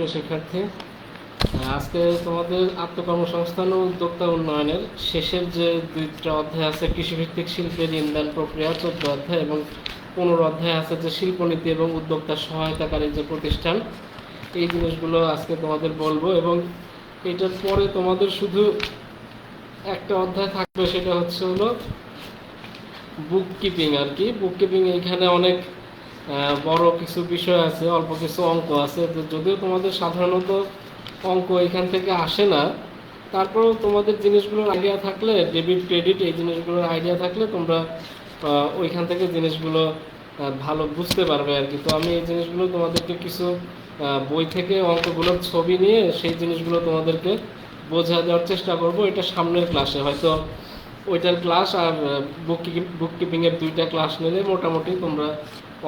প্রিয় শিক্ষার্থী আজকে তোমাদের আত্মকর্মসংস্থান ও উদ্যোক্তা উন্নয়নের শেষের যে দুইটা অধ্যায় আছে, কৃষিভিত্তিক শিল্পের ইন্ধন প্রক্রিয়া, চোদ্দ অধ্যায় এবং পনেরো অধ্যায় আছে যে শিল্পনীতি এবং উদ্যোক্তা সহায়তাকারী যে প্রতিষ্ঠান, এই জিনিসগুলো আজকে তোমাদের বলব এবং এটার পরে তোমাদের শুধু একটা অধ্যায় থাকবে, সেটা হচ্ছে হলো বুক কিপিং আর কি। বুক কিপিং এখানে অনেক বড় কিছু বিষয় আছে, অল্প কিছু অঙ্ক আছে। তো যদিও তোমাদের সাধারণত অঙ্ক এখান থেকে আসে না, তারপরেও তোমাদের জিনিসগুলোর আইডিয়া থাকলে ডেবিট ক্রেডিট এই জিনিসগুলোর আইডিয়া থাকলে তোমরা ওইখান থেকে জিনিসগুলো ভালো বুঝতে পারবে আর কি। তো আমি এই জিনিসগুলো তোমাদেরকে কিছু বই থেকে অঙ্কগুলোর ছবি নিয়ে সেই জিনিসগুলো তোমাদেরকে বোঝা দেওয়ার চেষ্টা করব। এটা সামনের ক্লাসে হয়তো ওইটার ক্লাস আর বুক বুক কিপিংয়ের দুইটা ক্লাস নিলে মোটামুটি তোমরা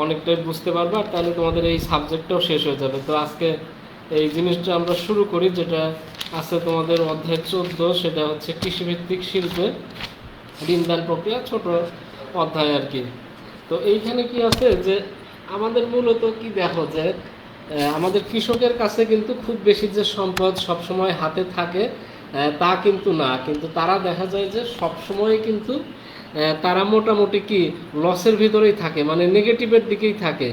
অনেকটাই বুঝতে পারবে আর তাহলে তোমাদের এই সাবজেক্টটাও শেষ হয়ে যাবে। তো আজকে এই জিনিসটা আমরা শুরু করি, যেটা আছে তোমাদের অধ্যায় চোদ্দ, সেটা হচ্ছে কৃষিভিত্তিক শিল্পে ঋণদান প্রক্রিয়া, ছোট অধ্যায় আর কি। তো এইখানে কি আছে যে আমাদের মূলত কি দেখো যে আমাদের কৃষকের কাছে কিন্তু খুব বেশি যে সম্পদ সবসময় হাতে থাকে তা কিন্তু না। কিন্তু তারা দেখা যায় যে সবসময় কিন্তু তারা মোটামুটি কি লসের ভিতরেই থাকে মানে নেগেটিভের দিকেই থাকে।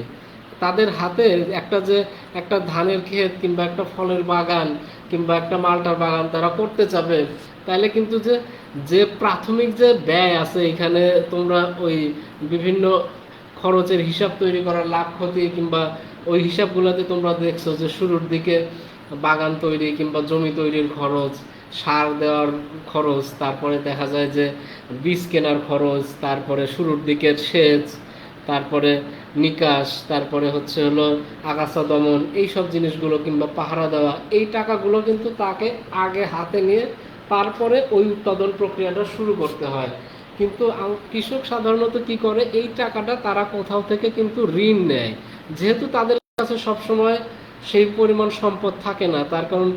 তাদের হাতে একটা যে একটা ধানের ক্ষেত কিংবা একটা ফলের বাগান কিংবা একটা মালটার বাগান তারা করতে চাবে তাহলে কিন্তু যে যে প্রাথমিক যে ব্যয় আছে এখানে তোমরা ওই বিভিন্ন খরচের হিসাব তৈরি করার লাভ, ক্ষতি কিংবা ওই হিসাবগুলোতে তোমরা দেখছ যে শুরুর দিকে বাগান তৈরি কিংবা জমি তৈরির খরচ সার দেওয়ার খরচ, তারপরে দেখা যায় যে বীজ কেনার খরচ, তারপরে শুরুর দিকের সেচ, তারপরে নিকাশ, তারপরে হচ্ছে হলো আগাছা দমন এই সব জিনিসগুলো কিংবা পাহারা দেওয়া, এই টাকাগুলো কিন্তু তাকে আগে হাতে নিয়ে তারপরে ওই উৎপাদন প্রক্রিয়াটা শুরু করতে হয়। কিন্তু কৃষক সাধারণত কি করে? এই টাকাটা তারা কোথাও থেকে কিন্তু ঋণ নেয়। যেহেতু তাদের কাছে সবসময় সেই পরিমাণ সম্পদ থাকে না। তার কারণ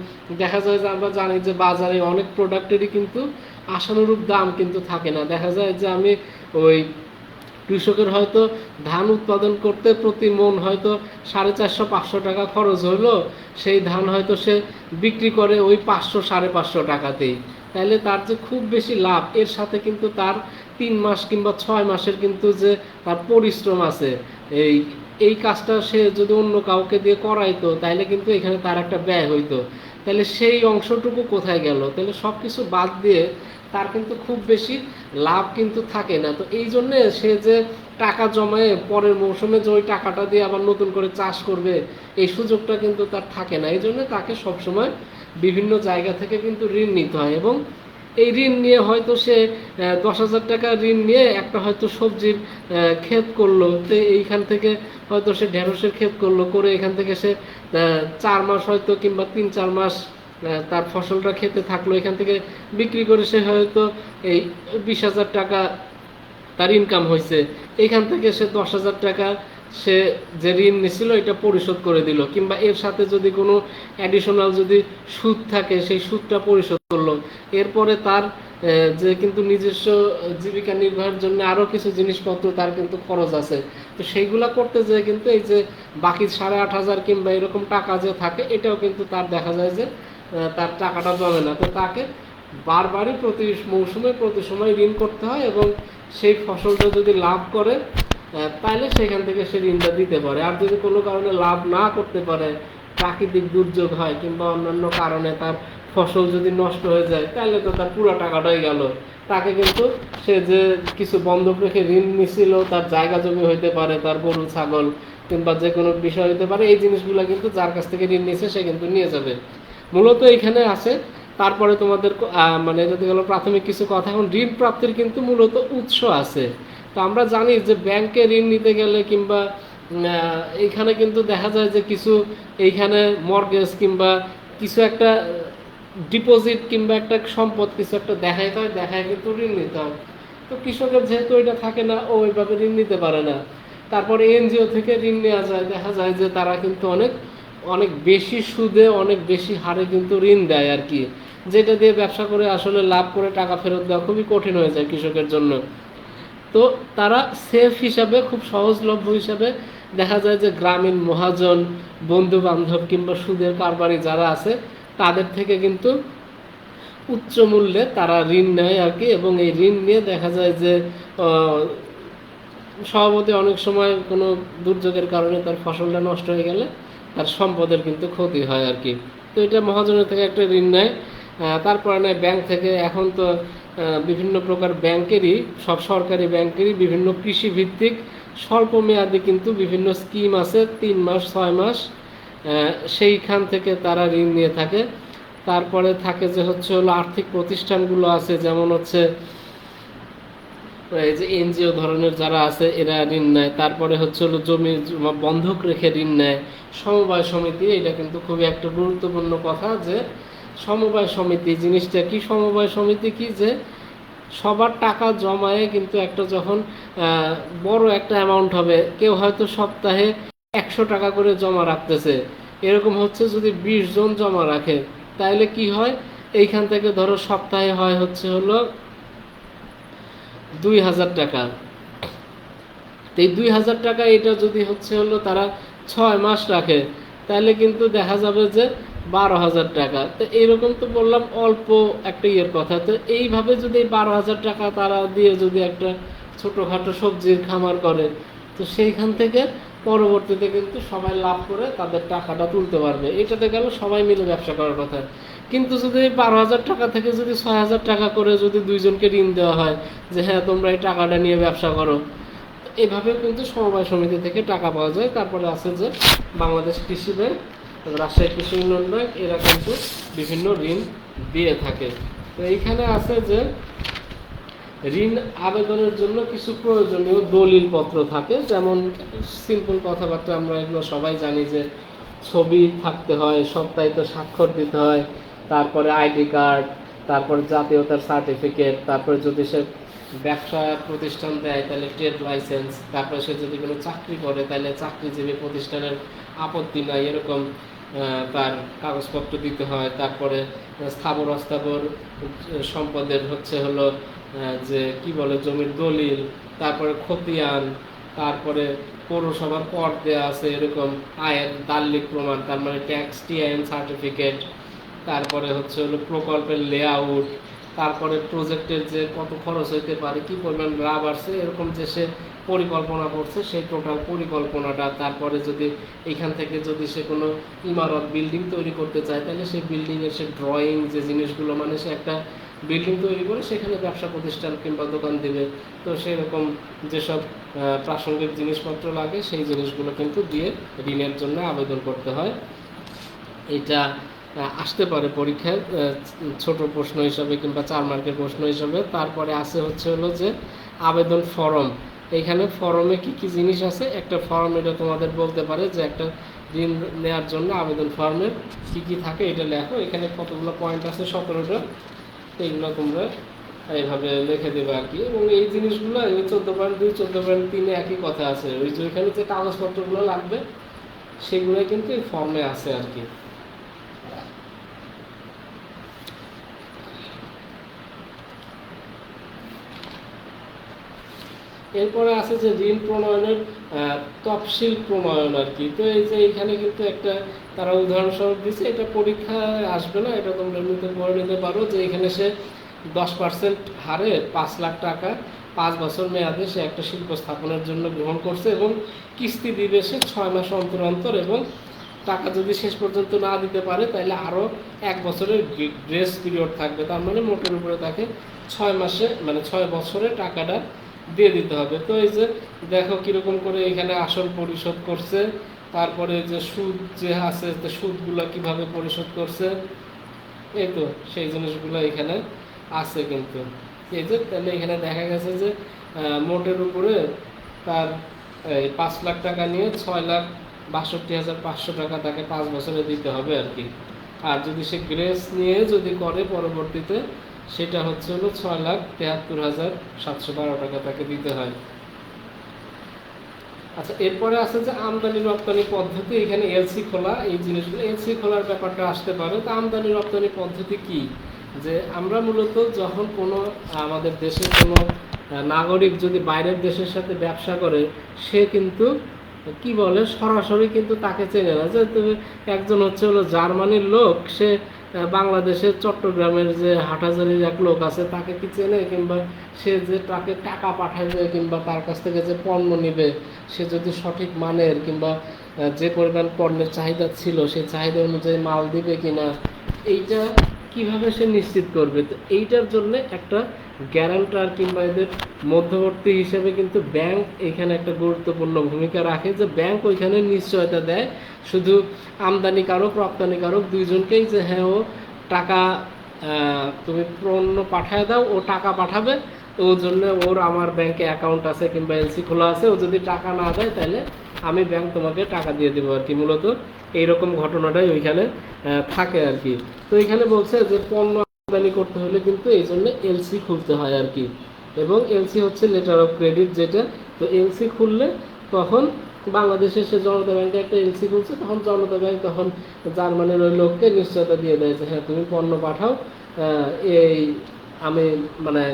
দেখা যায় যে আমরা জানি যে বাজারে অনেক প্রোডাক্টেরই কিন্তু আশানুরূপ দাম কিন্তু থাকে না। দেখা যায় যে আমি ওই কৃষকের হয়তো ধান উৎপাদন করতে প্রতি মন হয়তো সাড়ে চারশো, পাঁচশো টাকা খরচ হলো সেই ধান হয়তো সে বিক্রি করে ওই পাঁচশো, সাড়ে পাঁচশো টাকাতেই। তাহলে তার যে খুব বেশি লাভ, এর সাথে কিন্তু তার তিন মাস কিংবা ছয় মাসের কিন্তু যে তার পরিশ্রম আছে, এই এই কাজটা সে যদি অন্য কাউকে দিয়ে করাইতো তাহলে কিন্তু এখানে তার একটা ব্যয় হইতো। তাহলে সেই অংশটুকু কোথায় গেল? তাহলে সব কিছু বাদ দিয়ে তার কিন্তু খুব বেশি লাভ কিন্তু থাকে না। তো এই জন্যে সে যে টাকা জমায়ে পরের মৌসুমে যে ওই টাকাটা দিয়ে আবার নতুন করে চাষ করবে, এই সুযোগটা কিন্তু তার থাকে না। এই জন্য তাকে সবসময় বিভিন্ন জায়গা থেকে কিন্তু ঋণ নিতে হয় এবং এই ঋণ নিয়ে হয়তো সে দশ হাজার টাকা ঋণ নিয়ে একটা হয়তো সবজির ক্ষেত করল। তো এইখান থেকে হয়তো সে ঢেঁড়সের ক্ষেত করল, করে এখান থেকে সে চার মাস হয়তো কিংবা তিন, চার মাস তার ফসলটা খেতে থাকল। এখান থেকে বিক্রি করে সে হয়তো এই বিশ হাজার টাকা তার ইনকাম হয়েছে। এখান থেকে সে দশ হাজার টাকা সে যে ঋণ নিছিল, এটা পরিশোধ করে দিল। কিংবা এর সাথে যদি কোনো অ্যাডিশনাল যদি সুদ থাকে, সেই সুদটা পরিশোধ করল। এরপরে তার যে কিন্তু নিজস্ব জীবিকা নির্বাহের জন্য আরও কিছু জিনিসপত্র তার কিন্তু খরচ আছে। তো সেইগুলা করতে যেয়ে কিন্তু এই যে বাকি সাড়ে আট হাজার কিংবা এরকম টাকা যে থাকে, এটাও কিন্তু তার দেখা যায় যে তার টাকাটা জমে না। তো তাকে বারবারই প্রতি মৌসুমে প্রতি সময় ঋণ করতে হয় এবং সেই ফসলটা যদি লাভ করে তাহলে সেখান থেকে সে ঋণটা দিতে পারে। আর যদি কোনো কারণে লাভ না করতে পারে, প্রাকৃতিক দুর্যোগ হয় কিংবা অন্যান্য কারণে তার ফসল যদি নষ্ট হয়ে যায়, তাহলে তো তার পুরো টাকাটাই গেল। তাকে কিন্তু সে যে কিছু বন্ধক রেখে ঋণ নিছিল, তার জায়গা জমি হইতে পারে, তার গরু, ছাগল কিংবা যে কোনো বিষয় হইতে পারে, এই জিনিসগুলো কিন্তু যার কাছ থেকে ঋণ নিয়েছে সে কিন্তু নিয়ে যাবে। মূলত এখানে আছে, তারপরে তোমাদের মানে যদি গেল প্রাথমিক কিছু কথা। এখন ঋণ প্রাপ্তির কিন্তু মূলত উৎস আছে। তো আমরা জানি যে ব্যাংকে ঋণ নিতে গেলে কিংবা এইখানে কিন্তু দেখা যায় যে কিছু, এইখানে মর্গেজ কিংবা কিছু একটা ডিপোজিট কিংবা একটা সম্পদ কিছু একটা দেখাইতে হয় দেখায় কিন্তু ঋণ নিতে হয়। তো কৃষকের যেহেতু এটা থাকে না, ও ওইভাবে ঋণ নিতে পারে না। তারপরে এনজিও থেকে ঋণ নেওয়া যায়, দেখা যায় যে তারা কিন্তু অনেক অনেক বেশি সুদে, অনেক বেশি হারে কিন্তু ঋণ দেয় আর কি। যেটা দিয়ে ব্যবসা করে আসলে লাভ করে টাকা ফেরত দেওয়া খুবই কঠিন হয়ে যায় কৃষকের জন্য। তো তারা সেফ হিসাবে, খুব সহজলভ্য হিসাবে দেখা যায় যে গ্রামীণ মহাজন বন্ধু বান্ধব কিংবা সুদের কারবারি যারা আছে তাদের থেকে কিন্তু উচ্চ মূল্যে তারা ঋণ নেয় আর কি এবং এই ঋণ নিয়ে দেখা যায় যে সভাপতি অনেক সময় কোনো দুর্যোগের কারণে তার ফসলটা নষ্ট হয়ে গেলে তার সম্পদের কিন্তু ক্ষতি হয় আর কি। তো এটা মহাজনের থেকে একটা ঋণ নেয়। তারপরে নেয় ব্যাংক থেকে। এখন তো বিভিন্ন প্রকার ব্যাংকেরই, সব সরকারি ব্যাংকেরই বিভিন্ন কৃষিভিত্তিক স্বল্প মেয়াদি কিন্তু বিভিন্ন স্কিম আছে। তিন মাস, ছয় মাস সেইখান থেকে তারা ঋণ নিয়ে থাকে। তারপরে থাকে যে হচ্ছে হলো আর্থিক প্রতিষ্ঠানগুলো আছে, যেমন হচ্ছে এই যে এনজিও ধরনের যারা আছে, এরা ঋণ নেয়। তারপরে হচ্ছে হলো জমি বন্ধক রেখে ঋণ নেয়। সমবায় সমিতি, এটা কিন্তু খুবই একটা গুরুত্বপূর্ণ কথা যে সমবায় সমিতি, জিনিসটা কি? সমবায় সমিতি কি যে সবার টাকা জমায়ে কিন্তু একটা যখন বড় একটা অ্যামাউন্ট হবে, কেউ হয়তো সপ্তাহে একশো টাকা করে জমা রাখতেছে। এরকম হচ্ছে যদি বিশ জন জমা রাখে, তাহলে কি হয়? এইখান থেকে ধরো সপ্তাহে হয় হচ্ছে হলো দুই হাজার টাকা। এই দুই হাজার টাকা এটা যদি হচ্ছে হলো তারা ছয় মাস রাখে, তাহলে কিন্তু দেখা যাবে যে বারো হাজার টাকা। তো এইরকম তো বললাম অল্প একটা ইয়ের কথা। তো এইভাবে যদি বারো হাজার টাকা তারা দিয়ে যদি একটা ছোটোখাটো সবজির খামার করে, তো সেইখান থেকে পরবর্তীতে কিন্তু সবাই লাভ করে তাদের টাকাটা তুলতে পারবে। এটাতে গেল সবাই মিলে ব্যবসা করার কথা। কিন্তু যদি বারো হাজার টাকা থেকে যদি ছয় হাজার টাকা করে যদি দুইজনকে ঋণ দেওয়া হয়, যে হ্যাঁ তোমরা এই টাকাটা নিয়ে ব্যবসা করো। এভাবে কিন্তু সমবায় সমিতি থেকে টাকা পাওয়া যায়। তারপরে আছে যে বাংলাদেশ কৃষি ব্যাংক, রাজশাহী কৃষি উন্নয়ন ব্যাংক, এরা কিন্তু বিভিন্ন ঋণ দিয়ে থাকে। তো এইখানে আছে যে ঋণ আবেদনের জন্য কিছু প্রয়োজনীয় দলিল পত্র থাকে, যেমন সিম্পল কথাবার্তা আমরা এগুলো সবাই জানি যে ছবি থাকতে হয় সপ্তাহিত স্বাক্ষর দিতে হয়, তারপরে আইডি কার্ড, তারপরে জাতীয়তার সার্টিফিকেট তারপরে যদি সে ব্যবসা প্রতিষ্ঠান দেয় তাহলে ট্রেড লাইসেন্স তারপরে সে যদি কোনো চাকরি করে তাহলে চাকরিজীবী প্রতিষ্ঠানের আপত্তি নাই, এরকম তার কাগজপত্র দিতে হয়, তারপরে স্থাবর অস্থাবর সম্পদের হচ্ছে হলো যে কি বলে, জমির দলিল, তারপরে খতিয়ান, তারপরে পৌরসভার কর দেওয়া আছে, এরকম আয়ের দাল্লিক প্রমাণ, তার মানে ট্যাক্স টিআইএন সার্টিফিকেট তারপরে হচ্ছে হলো প্রকল্পের লেআউট তারপরে প্রজেক্টের যে কত খরচ হইতে পারে, কি পরিমাণ লাভ আসছে এরকম যে সে পরিকল্পনা করছে, সেই টোটাল পরিকল্পনাটা, তারপরে যদি এখান থেকে যদি সে কোনো ইমারত বিল্ডিং তৈরি করতে চায়, তাহলে সেই বিল্ডিংয়ের সে ড্রয়িং যে জিনিসগুলো মানে সে একটা বিল্ডিং তৈরি করে সেখানে ব্যবসা প্রতিষ্ঠান কিংবা দোকান দিবে। তো সেরকম যেসব প্রাসঙ্গিক জিনিসপত্র লাগে, সেই জিনিসগুলো কিন্তু দিয়ে ঋণের জন্য আবেদন করতে হয়। এটা আসতে পারে পরীক্ষায় ছোট প্রশ্ন হিসাবে কিংবা চার মার্কের প্রশ্ন হিসাবে। তারপরে আছে হচ্ছে হলো যে আবেদন ফরম। এখানে ফরমে কি কি জিনিস আছে? একটা ফর্ম এটা তোমাদের বলতে পারে যে একটা ঋণ নেওয়ার জন্য আবেদন ফর্মে কি কি থাকে এটা লেখো। এখানে কতগুলো পয়েন্ট আছে? সতেরোটা। এইগুলো তোমরা এইভাবে লিখে দেবে আর কি। এবং এই জিনিসগুলো ওই চোদ্দ পয়েন্ট দুই, চোদ্দ পয়েন্ট তিনে একই কথা আছে। ওই যে ওইখানে যে কাগজপত্রগুলো লাগবে সেগুলো কিন্তু এই ফর্মে আছে আর কি। এরপরে আছে যে ঋণ প্রণয়নের তফসিল প্রণয়ন আর কি। তো এই যে এখানে কিন্তু একটা তারা উদাহরণস্বরূপ দিচ্ছে এটা পরীক্ষায় আসবে না, এটা তোমরা নিতে, পড়ে নিতে পারো যে এখানে সে দশ পার্সেন্ট হারে পাঁচ লাখ টাকা পাঁচ বছর মেয়াদে সে একটা শিল্প স্থাপনের জন্য গ্রহণ করছে এবং কিস্তি দিবে সে ছয় মাস অন্তর অন্তর এবং টাকা যদি শেষ পর্যন্ত না দিতে পারে তাহলে আরও এক বছরের গ্রেস পিরিয়ড থাকবে। তার মানে মোটের উপরে তাকে ছয় মাসে মানে ছয় বছরে টাকাটা দিয়ে দিতে হবে। তো এই যে দেখো কীরকম করে এখানে আসল পরিশোধ করছে। তারপরে যে সুদ যে আছে সুদগুলো কীভাবে পরিশোধ করছে, এই তো সেই জিনিসগুলো এখানে আছে কিন্তু। এই যে তাহলে এখানে দেখা গেছে যে মোটের উপরে তার, এই পাঁচ লাখ টাকা নিয়ে ছয় লাখ বাষট্টি হাজার পাঁচশো টাকা তাকে পাঁচ বছরে দিতে হবে আর কি। আর যদি সে গ্রেস নিয়ে যদি করে পরবর্তীতে সেটা হচ্ছে হলো ছয় লাখ তেহাত্তর হাজার সাতশো বারো টাকা তাকে দিতে হয়। আচ্ছা এরপরে আছে যে আমদানি রপ্তানি পদ্ধতি, এখানে এলসি খোলা, এই জিনিসগুলো, এলসি খোলার ব্যাপারটা আসতে পারে। তো আমদানি রপ্তানি পদ্ধতি কি? যে আমরা মূলত যখন কোনো, আমাদের দেশে কোনো নাগরিক যদি বাইরের দেশের সাথে ব্যবসা করে, সে কিন্তু, কি বলে, সরাসরি কিন্তু তাকে চেনে না। যে একজন হচ্ছে হলো জার্মানির লোক, সে বাংলাদেশের চট্টগ্রামের যে হাটাজারির এক লোক আছে, তাকে কি চেনে? কিংবা সে যে তাকে টাকা পাঠাবে কিংবা তার কাছ থেকে যে পণ্য নেবে, সে যদি সঠিক মানের কিংবা যে পরিমাণ পণ্যের চাহিদা ছিল, সে চাহিদা অনুযায়ী মাল দিবে কিনা, এইটা কীভাবে সে নিশ্চিত করবে? তো এইটার জন্য একটা গ্যারান্টার কিংবা এদের মধ্যবর্তী হিসেবে কিন্তু ব্যাংক এখানে একটা গুরুত্বপূর্ণ ভূমিকা রাখে যে ব্যাংক ওইখানে নিশ্চয়তা দেয়। শুধু আমদানিকারক রপ্তানিকারক দুইজনকেই যে হ্যাঁ ও টাকা তুমি পণ্য পাঠায় দাও, ও টাকা পাঠাবে ওর জন্য ওর আমার ব্যাংকে অ্যাকাউন্ট আছে কিংবা এলসি খোলা আছে, ও যদি টাকা না দেয় তাহলে আমি ব্যাংক তোমাকে টাকা দিয়ে দেবো আর কি মূলত। এইরকম ঘটনাটাই ওইখানে থাকে আর কি। তো এখানে বলছে যে পণ্য আমদানি করতে হলে কিন্তু এই জন্য এলসি খুলতে হয় আর কি। এবং এলসি হচ্ছে লেটার অফ ক্রেডিট যেটা। তো এলসি খুললে তখন বাংলাদেশের সে জনতা ব্যাংকে একটা এলসি খুলছে, তখন জনতা ব্যাংক তখন জার্মানির ওই লোককে নিশ্চয়তা দিয়ে দেয় যে হ্যাঁ তুমি পণ্য পাঠাও এই আমি মানে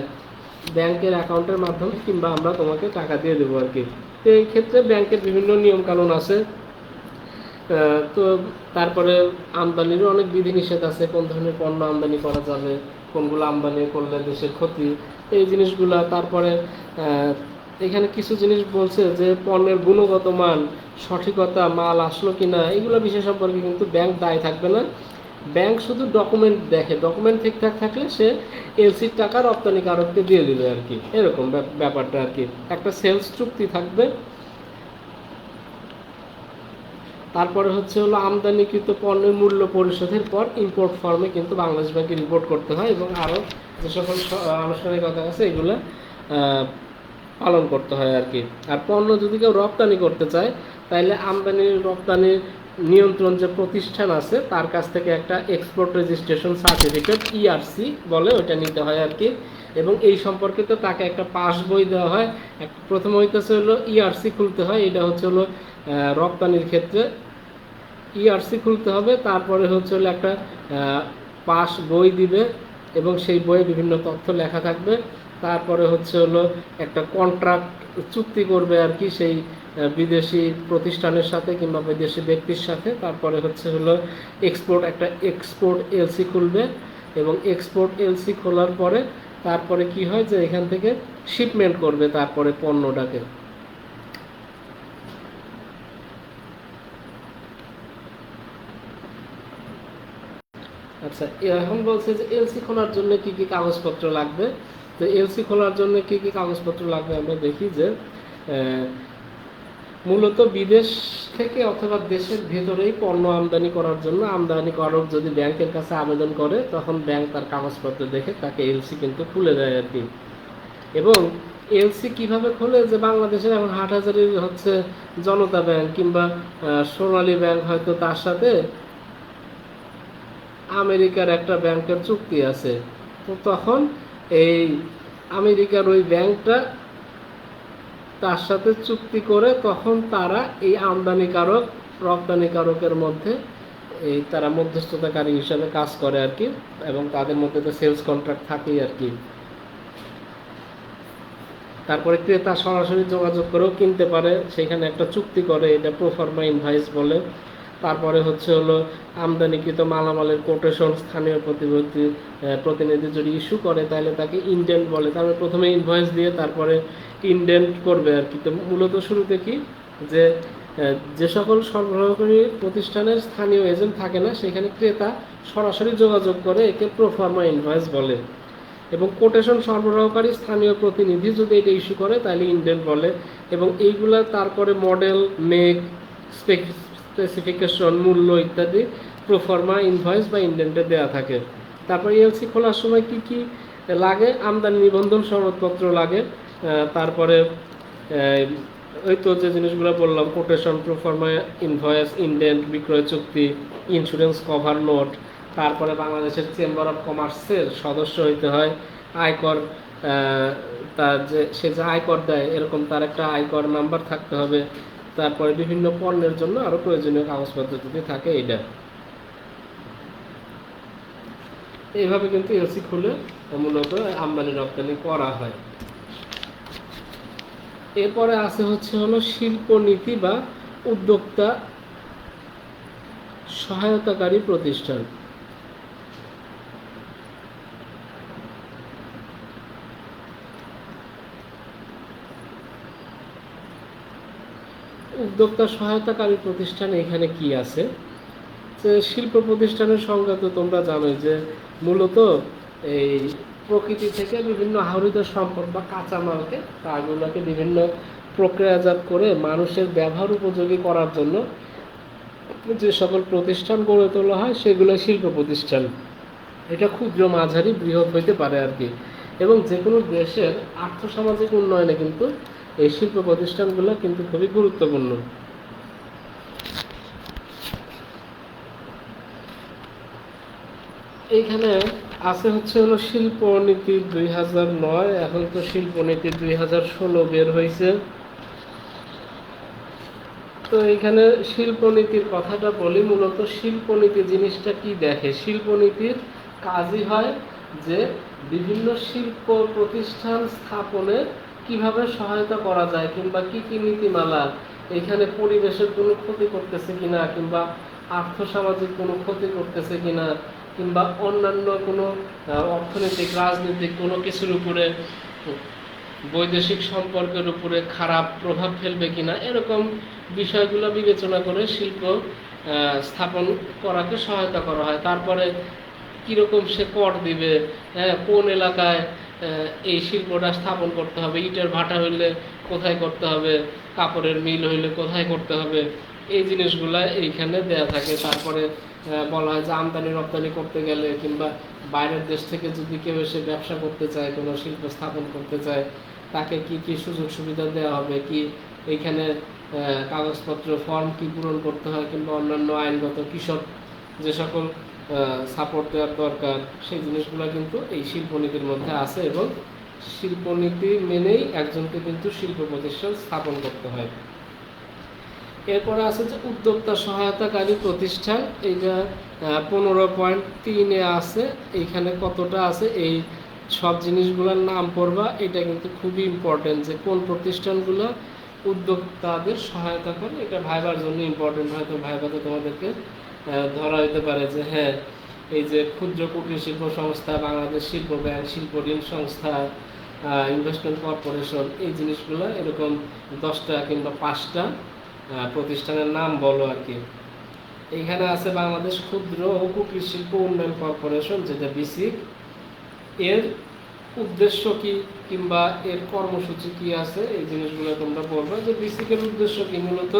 ব্যাংকের অ্যাকাউন্টের মাধ্যমে কিংবা আমরা তোমাকে টাকা দিয়ে দেবো আর কি। তো এই ক্ষেত্রে ব্যাংকের বিভিন্ন নিয়ম কানুন আছে। তো তারপরে আমদানিরও অনেক বিধিনিষেধ আছে, কোন ধরনের পণ্য আমদানি করা যাবে, কোনগুলো আমদানি করলে দেশের ক্ষতি, এই জিনিসগুলা। তারপরে এখানে কিছু জিনিস বলছে যে পণ্যের গুণগত মান, সঠিকতা, মাল আসলো কিনা, এগুলো বিষয় সম্পর্কে কিন্তু ব্যাংক দায় থাকবে না। ব্যাংক শুধু ডকুমেন্ট দেখে ডকুমেন্ট ঠিকঠাক থাকলে সে এলসির টাকা রপ্তানিকারককে দিয়ে দিবে আর কি। এরকম ব্যাপ- ব্যাপারটা আর কি। একটা সেলস চুক্তি থাকবে। তারপরে হচ্ছে হলো আমদানিকৃত পণ্যের মূল্য পরিশোধের পর ইম্পোর্ট ফর্মে কিন্তু বাংলাদেশ ব্যাংকে রিপোর্ট করতে হয় এবং আরও যে সকল আনুষ্ঠানিকতা আছে এগুলো পালন করতে হয় আর কি। আর পণ্য যদি কেউ রপ্তানি করতে চায় তাহলে আমদানি রপ্তানির নিয়ন্ত্রণ যে প্রতিষ্ঠান আছে, তার কাছ থেকে একটা এক্সপোর্ট রেজিস্ট্রেশন সার্টিফিকেট ইআরসি বলে ওইটা নিতে হয় আর কি। এবং এই সম্পর্কিত তাকে একটা পাস বই দেওয়া হয়। প্রথম হইতেছে হলো ইআরসি খুলতে হয়, এটা হচ্ছে হলো রপ্তানির ক্ষেত্রে। ইআরসি খুলতে হবে, তারপরে হচ্ছে হলো একটা পাস বই দিবে এবং সেই বইয়ে বিভিন্ন তথ্য লেখা থাকবে। তারপরে হচ্ছে হলো একটা কন্ট্রাক্ট চুক্তি করবে আর কি সেই বিদেশি প্রতিষ্ঠানের সাথে কিংবা বিদেশি ব্যক্তির সাথে। তারপরে হচ্ছে হলো এক্সপোর্ট একটা এক্সপোর্ট এলসি খুলবে এবং এক্সপোর্ট এলসি খোলার পরে তারপরে কি হয় যে এখান থেকে শিপমেন্ট করবে তারপরে পণ্যটাকে। আচ্ছা এখন বলছে যে এলসি খোলার জন্য কি কি কাগজপত্র লাগবে? তো এলসি খোলার জন্য কি কি কাগজপত্র লাগবে আমরা দেখি যে মূলত বিদেশ থেকে অথবা দেশের ভেতরেই পণ্য আমদানি করার জন্য আমদানি আমদানিকারক যদি ব্যাংকের কাছে আবেদন করে, তখন ব্যাংক তার কাগজপত্র দেখে তাকে এলসি কিন্তু খুলে দেয় আর কি এবং এলসি কীভাবে খোলে যে বাংলাদেশের এখন হাটহাজারির হচ্ছে জনতা ব্যাংক কিংবা সোনালী ব্যাংক হয়তো তার সাথে আমেরিকার একটা ব্যাংকের চুক্তি আছে, তো তখন এই আমেরিকার ওই ব্যাংকটা তার সাথে চুক্তি করে তখন তারা এই আমদানিকারক রপ্তানিকারকের মধ্যে এই তারা মধ্যস্থতাকারী হিসাবে কাজ করে আর কি এবং তাদের মধ্যে তো সেলস কন্ট্রাক্ট থাকেই আর কি। তারপরে ক্রেতা সরাসরি যোগাযোগ করেও কিনতে পারে সেখানে একটা চুক্তি করে এটা প্রোফার্মা ইনভাইস বলে। তারপরে হচ্ছে হলো আমদানিকৃত মালামালের কোটেশন স্থানীয় আহ, প্রতিনিধি যদি ইস্যু করে তাহলে তাকে ইন্ডেন্ট বলে। তারপরে প্রথমে ইনভয়েস দিয়ে তারপরে ইন্ডেন্ট করবে আর কি। তো মূলত শুরুতে কি যে যে সকল সরবরাহকারী প্রতিষ্ঠানের স্থানীয় এজেন্ট থাকে না, সেখানে ক্রেতা সরাসরি যোগাযোগ করে একে প্রোফার্মা ইনভয়েস বলে। এবং কোটেশন সরবরাহকারী স্থানীয় প্রতিনিধি যদি এটা ইস্যু করে, তাহলে ইন্ডেন্ট বলে। এবং এইগুলা তারপরে মডেল মেক স্পেসিফিকেশন মূল্য ইত্যাদি প্রোফর্মা ইনভয়েস বা ইন্ডেন্টে দেওয়া থাকে। তারপর এলসি খোলার সময় কি কি লাগে? আমদানি নিবন্ধন সনদপত্র লাগে। তারপরে ওই তো যে জিনিসগুলো বললাম কোটেশন প্রোফর্মা ইনভয়েস ইন্ডেন্ট বিক্রয় চুক্তি ইন্স্যুরেন্স কভার নোট তারপরে বাংলাদেশের চেম্বার অফ কমার্সের সদস্য হইতে হয়, আয়কর তার যে, সে যে আয়কর দেয়, এরকম তার একটা আয়কর নাম্বার থাকতে হবে, তারপরে বিভিন্ন পণ্যের জন্য আরও প্রয়োজনীয় কাগজপত্র যদি থাকে এটা এইভাবে কিন্তু এসি খুলে মূলত আমদানি রপ্তানি করা হয়। এরপরে আছে হচ্ছে হলো শিল্পনীতি বা উদ্যোক্তা সহায়তাকারী প্রতিষ্ঠান। উদ্যোক্তা সহায়তাকারী প্রতিষ্ঠান এখানে কি আছে? শিল্প প্রতিষ্ঠানের সংজ্ঞা তো তোমরা জানোই যে মূলত এই প্রকৃতি থেকে বিভিন্ন আহরিত সম্পদ বা কাঁচামালকে, তাগুলোকে বিভিন্ন প্রক্রিয়াজাত করে মানুষের ব্যবহার উপযোগী করার জন্য যে সকল প্রতিষ্ঠান গড়ে তোলা হয় সেগুলো শিল্প প্রতিষ্ঠান। এটা ক্ষুদ্র মাঝারি বৃহৎ হইতে পারে আর কি। এবং যে কোনো দেশের আর্থসামাজিক উন্নয়নে কিন্তু এই শিল্প প্রতিষ্ঠানগুলো কিন্তু খুবই গুরুত্বপূর্ণ। এইখানে আছে হচ্ছে হলো শিল্পনীতি দুই হাজার নয়, এখন তো শিল্পনীতি দুই হাজার ষোলো বের হয়েছে তো এখানে শিল্পনীতির কথাটা বলি, মূলত শিল্পনীতি জিনিসটা কি দেখে? শিল্পনীতির কাজই হয় যে বিভিন্ন শিল্প প্রতিষ্ঠান স্থাপনে কীভাবে সহায়তা করা যায় কিংবা কি কি নীতিমালা এখানে পরিবেশের কোনো ক্ষতি করতেছে কিনা কিংবা আর্থসামাজিক কোনো ক্ষতি করতেছে কিনা কিংবা অন্যান্য কোনো অর্থনৈতিক, রাজনৈতিক কোনো কিছুর উপরে, বৈদেশিক সম্পর্কের উপরে খারাপ প্রভাব ফেলবে কিনা, এরকম বিষয়গুলো বিবেচনা করে শিল্প স্থাপন করাকে সহায়তা করা হয়। তারপরে কীরকম সে কর দিবে হ্যাঁ কোন এলাকায় এই শিল্পটা স্থাপন করতে হবে, ইটের ভাটা হইলে কোথায় করতে হবে, কাপড়ের মিল হইলে কোথায় করতে হবে এই জিনিসগুলা এইখানে দেয়া থাকে। তারপরে বলা হয় যে আমদানি, রপ্তানি করতে গেলে কিংবা বাইরের দেশ থেকে যদি কেউ এসে ব্যবসা করতে চায়, কোনো শিল্প স্থাপন করতে চায়, তাকে কি কি সুযোগ সুবিধা দেওয়া হবে? কি এইখানে কাগজপত্র ফর্ম কি পূরণ করতে হয় কিংবা অন্যান্য আইনগত কৃষক যে সকল সাপোর্ট দেওয়ার দরকার, সেই জিনিসগুলো কিন্তু এই শিল্পনীতির মধ্যে আছে এবং শিল্পনীতি মেনেই একজনকে কিন্তু শিল্প প্রতিষ্ঠান স্থাপন করতে হয়। এরপরে আছে যে উদ্যোক্তা সহায়তাকারী প্রতিষ্ঠান, এইটা পনেরো পয়েন্ট তিনে আছে। এইখানে কতটা আছে, এই সব জিনিসগুলোর নাম পড়বা, এটা কিন্তু খুবই ইম্পর্টেন্ট যে কোন প্রতিষ্ঠানগুলো উদ্যোক্তাদের সহায়তা করে, এটা ভাইবার জন্য ইম্পর্টেন্ট হয়তো ভাইবাতে তোমাদেরকে ধরা হইতে পারে যে হ্যাঁ এই যে ক্ষুদ্র কুটির শিল্প সংস্থা, বাংলাদেশ শিল্প ব্যাংক, শিল্প ঋণ সংস্থা ইনভেস্টমেন্ট কর্পোরেশন এই জিনিসগুলো এরকম দশটা কিংবা পাঁচটা প্রতিষ্ঠানের নাম বলো আর কি। এখানে আছে বাংলাদেশ ক্ষুদ্র ও কুটির শিল্প উন্নয়ন কর্পোরেশন, যেটা বিসিক এর উদ্দেশ্য কি কিংবা এর কর্মসূচি কি আছে? এই জিনিসগুলো তোমরা বলবে। যে বিসিকের উদ্দেশ্য কি মূলত?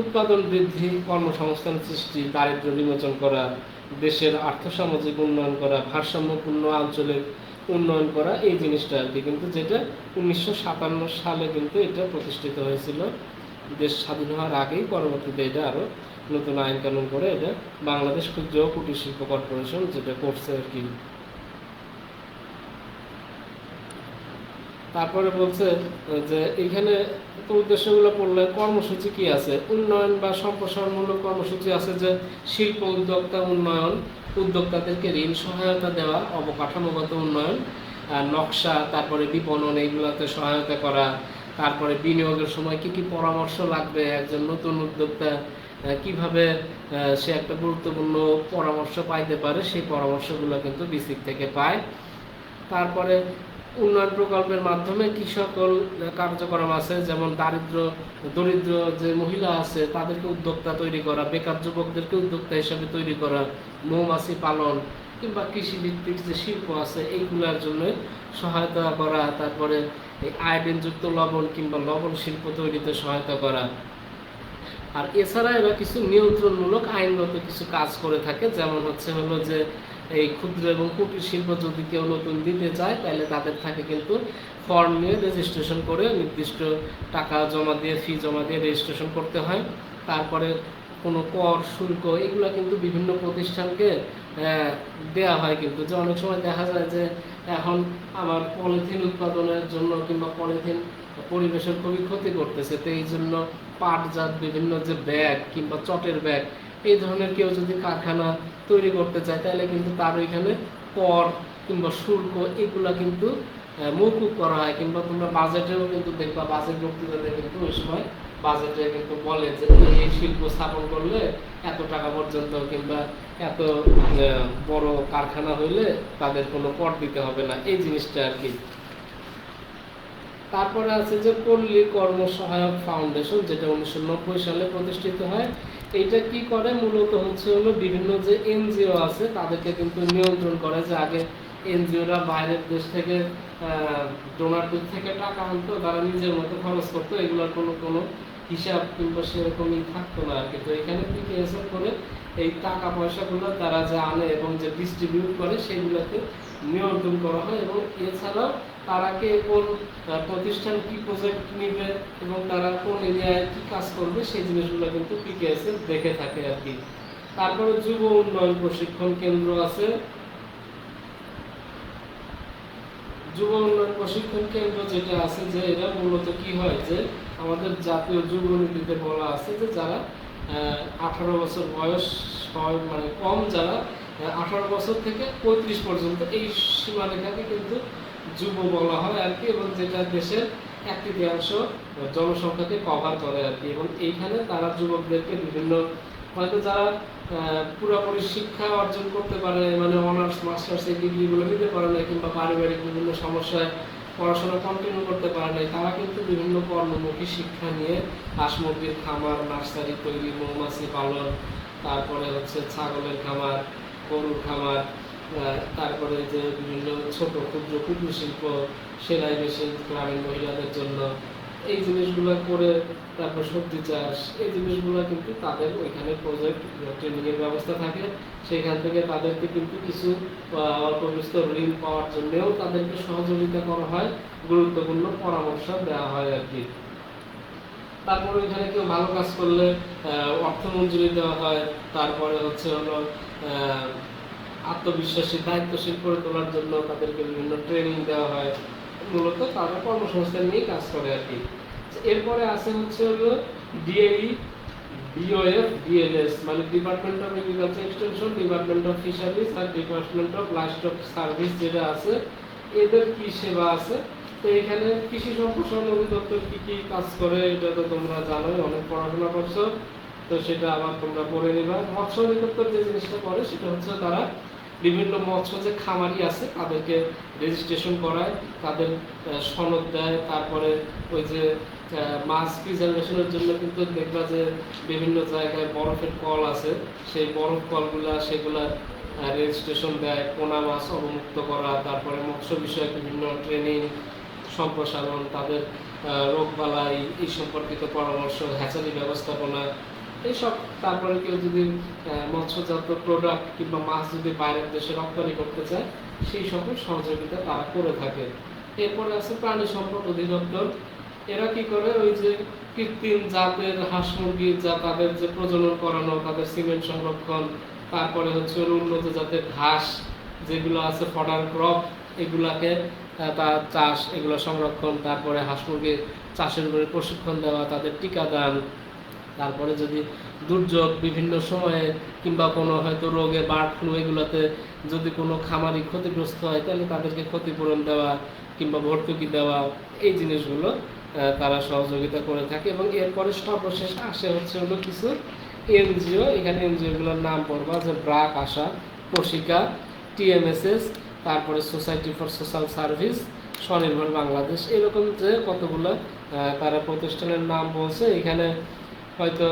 উৎপাদন বৃদ্ধি, কর্মসংস্থান সৃষ্টি, দারিদ্র্য বিমোচন করা, দেশের আর্থসামাজিক উন্নয়ন করা, ভারসাম্যপূর্ণ আঞ্চলিক উন্নয়ন করা, এই জিনিসটা আর কি। কিন্তু যেটা উনিশশো সাতান্ন সালে কিন্তু এটা প্রতিষ্ঠিত হয়েছিল। দেশ স্বাধীন হওয়ার আগেই পরবর্তীতে এটা আরও নতুন আইন কানুন করে এটা বাংলাদেশ ক্ষুদ্র কুটির শিল্প কর্পোরেশন যেটা করছে আর কি। তারপরে বলছে যে এখানে উদ্দেশ্যগুলো পড়লে কর্মসূচি কি আছে? উন্নয়ন বা সম্প্রসারণমূলক কর্মসূচি আছে যে শিল্প উদ্যোক্তা উন্নয়ন, উদ্যোক্তাদেরকে ঋণ সহায়তা দেওয়া, অবকাঠামোগত উন্নয়ন নকশা, তারপরে বিপণন এইগুলোতে সহায়তা করা, তারপরে বিনিয়োগের সময় কি কি পরামর্শ লাগবে একজন নতুন উদ্যোক্তা কীভাবে সে একটা গুরুত্বপূর্ণ পরামর্শ পাইতে পারে, সেই পরামর্শগুলো কিন্তু বিসিক থেকে পায়। তারপরে উন্নয়ন প্রকল্পের মাধ্যমে কি সকল কার্যক্রম আছে? যেমন দারিদ্র, দরিদ্র যে মহিলা আছে, তাদেরকে উদ্যোক্তা তৈরি করা, বেকার যুবকদেরকে উদ্যোক্তা হিসাবে তৈরি করা, মৌমাছি পালন কিংবা কৃষি ভিত্তিক যে শিল্প আছে, এইগুলোর জন্য সহায়তা করা, তারপরে এই আয়োডিনযুক্ত লবণ কিংবা লবণ শিল্প তৈরিতে সহায়তা করা। আর এছাড়া এরা কিছু নিয়ন্ত্রণমূলক আইনগত কিছু কাজ করে থাকে, যেমন হচ্ছে হলো যে এই ক্ষুদ্র এবং কুটির শিল্প যদি কেউ নতুন দিতে চায়, তাহলে তাদের থাকে কিন্তু ফর্ম নিয়ে রেজিস্ট্রেশন করে নির্দিষ্ট টাকা জমা দিয়ে ফি জমা দিয়ে রেজিস্ট্রেশন করতে হয়। তারপরে কোনো কর, শুল্ক, এগুলো কিন্তু বিভিন্ন প্রতিষ্ঠানকে দেয়া হয় কিন্তু। যে অনেক সময় দেখা যায় যে এখন আমার পলিথিন উৎপাদনের জন্য কিংবা পলিথিন পরিবেশের খুবই ক্ষতি করতেছে। তো এই জন্য পাটজাত বিভিন্ন যে ব্যাগ কিংবা চটের ব্যাগ, এই ধরনের কেউ যদি কারখানা তৈরি করতে চায়, তাহলে কিন্তু তার ওইখানে কর কিংবা শুল্ক এগুলা কিন্তু মৌকুব করা হয়। কিংবা তোমরা বাজেটেও কিন্তু দেখবা, বাজেট বক্তৃতাতে কিন্তু ওই সময় বাজেটে কিন্তু বলে যে এই শিল্প স্থাপন করলে এত টাকা পর্যন্ত কিংবা এত বড় কারখানা হইলে তাদের কোনো কর দিতে হবে না। এই জিনিসটা আর কি তারপরে আছে যে পল্লী কর্ম সহায়ক ফাউন্ডেশন, যেটা উনিশশো নব্বই সালে প্রতিষ্ঠিত হয়। এইটা কি করে? মূলত হচ্ছে হলো বিভিন্ন যে এনজিও আছে, তাদেরকে কিন্তু নিয়ন্ত্রণ করে যে আগে এনজিওরা বাইরের দেশ থেকে ডোনারদের থেকে টাকা আনতো, তারা নিজের মতো খরচ করতো, এগুলোর কোনো কোনো হিসাব কিংবা সেরকমই থাকতো না আর কি। তো এখানে পিকেএসএফ করে এই টাকা পয়সাগুলো তারা যে আনে এবং যে ডিস্ট্রিবিউট করে, সেগুলোকে নিয়ন্ত্রণ করা হয় এবং এছাড়াও তারা কে কোন প্রতিষ্ঠান কি প্রজেক্ট এবং তারা কোন এরিয়ায় কি কাজ করবে, সেই জিনিসগুলো কিন্তু পিকেএসএফ দেখে থাকে আর কি তারপরে যুব উন্নয়ন প্রশিক্ষণ কেন্দ্র আছে। যুব উন্নয়ন প্রশিক্ষণ কেন্দ্র যেটা আছে যে মূলত কি হয় যে আমাদের জাতীয় যুব নীতিতে বলা আছে যে যারা আঠারো বছর বয়স হয় মানে কম যারা আঠারো বছর থেকে পঁয়ত্রিশ পর্যন্ত এই সীমারেখাকে কিন্তু যুব বলা হয় আর কি, এবং যেটা দেশের এক তৃতীয়াংশ জনসংখ্যাকে কভার করে আর কি, এবং এইখানে তারা যুবকদেরকে বিভিন্ন, হয়তো যারা পুরোপুরি শিক্ষা অর্জন করতে পারে মানে অনার্স মাস্টার্স এই ডিগ্রিগুলো নিতে পারে না কিংবা পারিবারিক বিভিন্ন সমস্যায় পড়াশোনা কন্টিনিউ করতে পারে নাই, তারা কিন্তু বিভিন্ন কর্মমুখী শিক্ষা নিয়ে হাঁস মুরগির খামার, নার্সারি তৈরি, মৌমাছি পালন, তারপরে হচ্ছে ছাগলের খামার, গরুর খামার তারপরে যে বিভিন্ন ছোট ক্ষুদ্র ক্ষুদ্র শিল্প সেলাই মেশিন গ্রামীণ মহিলাদের জন্য এই জিনিসগুলো করে তারপর সবজি চাষ, এই জিনিসগুলো কিন্তু তাদের ওইখানে প্রজেক্ট ট্রেনিং এর ব্যবস্থা থাকে। সেখান থেকে তাদেরকে কিন্তু কিছু অল্প বিস্তর ঋণ পাওয়ার জন্যেও তাদেরকে সহযোগিতা করা হয়, গুরুত্বপূর্ণ পরামর্শ দেওয়া হয় আর কি। তারপরে এখানে কেউ ভালো কাজ করলে অর্থ মঞ্জুরি দেওয়া হয়। তারপরে হচ্ছে হলো আত্মবিশ্বাসী, দায়িত্বশীল করে তোলার জন্য তাদেরকে বিভিন্ন ট্রেনিং দেওয়া হয়। মূলত তারা কর্মসংস্থান নিয়ে কাজ করে আর কি। এরপরে আছে হচ্ছে হলো ডিএই ডিওএফ ডিএলএস মানে department of agriculture extension department of fisheries R department of livestock service যেটা আছে, এদের কি সেবা আছে? তো এখানে কৃষি সম্প্রসারণ অধিদপ্তর কি কি কাজ করে, এটা তো তোমরা জানোই, অনেক পড়াশোনা করছ। তো সেটা আবার তোমরা পড়ে নিবা। মৎস্য অধিদপ্তর যে জিনিসটা করে, সেটা হচ্ছে তারা বিভিন্ন মৎস্য যে খামারি আছে তাদেরকে রেজিস্ট্রেশন করায় তাদের সনদ দেয় তারপরে ওই যে মাছ প্রিজার্ভেশনের জন্য কিন্তু দেখবা যে বিভিন্ন জায়গায় বরফের কল আছে সেই বরফ কলগুলা সেগুলা রেজিস্ট্রেশন দেয় পোনা মাছ অবমুক্ত করা তারপরে মৎস্য বিষয়ক বিভিন্ন ট্রেনিং সম্প্রসারণ তাদের আহ, রোগবালাই এই সম্পর্কিত পরামর্শ হ্যাচারি ব্যবস্থাপনা এইসব তারপরে কেউ যদি মৎস্যজাত প্রোডাক্ট কিংবা মাছ যদি বাইরের দেশে রপ্তানি করতে চায়, সেই সকল সহযোগিতা তারা করে থাকে। এরপরে আছে প্রাণী সম্পদ অধিদপ্তর। এরা কি করে? ওই যে কৃত্রিম জাতের হাঁস মুরগি, যা তাদের যে প্রজনন করানো, তাদের সিমেন্ট সংরক্ষণ, তারপরে হচ্ছে উন্নত জাতের ঘাস, যেগুলো আছে ফডার ক্রপ, এগুলাকে তার চাষ, এগুলো সংরক্ষণ, তারপরে হাঁস মুরগির চাষের উপরে প্রশিক্ষণ দেওয়া, তাদের টিকাদান তারপরে যদি দুর্যোগ বিভিন্ন সময়ে কিংবা কোনো হয়তো রোগে বার্ড ফ্লু এগুলোতে যদি কোনো খামারি ক্ষতিগ্রস্ত হয়, তাহলে তাদেরকে ক্ষতিপূরণ দেওয়া কিংবা ভর্তুকি দেওয়া, এই জিনিসগুলো তারা সহযোগিতা করে থাকে এবং এরপরে সর্বশেষ আসে হচ্ছে হলো কিছু এনজিও। এখানে এনজিওগুলোর নাম পড়বা যে ব্রাক আশা প্রশিকা টিএমএসএস, তারপরে society for social service, Swanirvar Bangladesh, এরকম যে কতগুলো তারা প্রতিষ্ঠানের নাম বলছে। এখানে হয়তো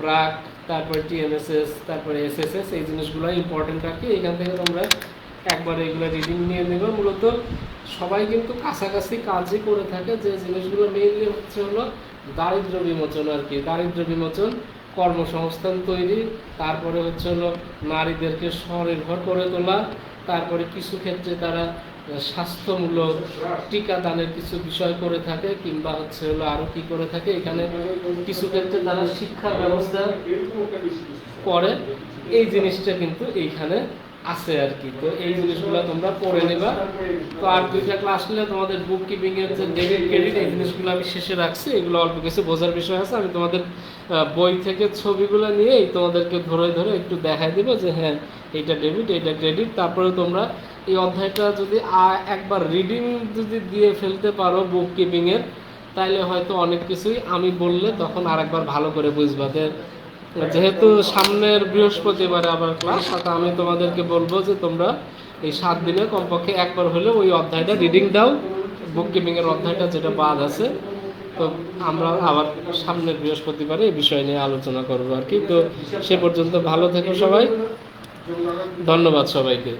ব্রাক তারপরে টিএমএসএস তারপরে এসএসএস, এই জিনিসগুলো ইম্পর্টেন্ট রাখি এখান থেকে তোমরা একবার এগুলো রিডিং নিয়ে নেবে। মূলত সবাই কিন্তু কাছাকাছি কাজই করে থাকে। যে জিনিসগুলো মেইনলি হচ্ছে হলো দারিদ্র বিমোচন আর কি। দারিদ্র বিমোচন, কর্মসংস্থান তৈরি, তারপরে হচ্ছে হলো নারীদেরকে স্বনির্ভর করে তোলা, তারপরে কিছু ক্ষেত্রে তারা স্বাস্থ্যমূলক টিকাদানের কিছু বিষয় করে থাকে, কিংবা হচ্ছে হলো আরও কি করে থাকে, এখানে কিছু ক্ষেত্রে তারা শিক্ষার ব্যবস্থা করে। এই জিনিসটা কিন্তু এইখানে আছে আর কি। তো এই জিনিসগুলো তোমরা পড়ে নেবা। তো আর দুইটা ক্লাস নিলে তোমাদের বুক কিপিং এর যে ডেবিট ক্রেডিট এই জিনিসগুলো আমি শেষে রাখছি। এগুলো অল্প কিছু বোঝার বিষয় আছে। আমি তোমাদের বই থেকে ছবিগুলো নিয়েই তোমাদেরকে ধরে ধরে একটু দেখাই দিব যে হ্যাঁ এইটা ডেবিট এইটা ক্রেডিট তারপরে তোমরা এই অধ্যায়টা যদি একবার রিডিং যদি দিয়ে ফেলতে পারো বুক কিপিং এর, তাইলে হয়তো অনেক কিছুই আমি বললে তখন আরেকবার ভালো করে বুঝবা যেহেতু সামনের বৃহস্পতিবারে আবার ক্লাস সাথে আমি তোমাদেরকে বলব যে তোমরা এই সাত দিনে কমপক্ষে একবার হলে ওই অধ্যায়টা রিডিং দাও বুক কিপিং এর অধ্যায়টা যেটা বাদ আছে। তো আমরা আবার সামনের বৃহস্পতিবারে এই বিষয় নিয়ে আলোচনা করব আর কি। তো সে পর্যন্ত ভালো থেকো সবাই। ধন্যবাদ সবাইকে।